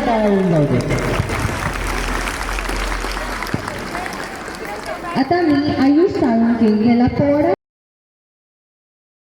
टाळ्या होऊन जाऊ दे आता मी आयुष साळुंके याला पोवाडा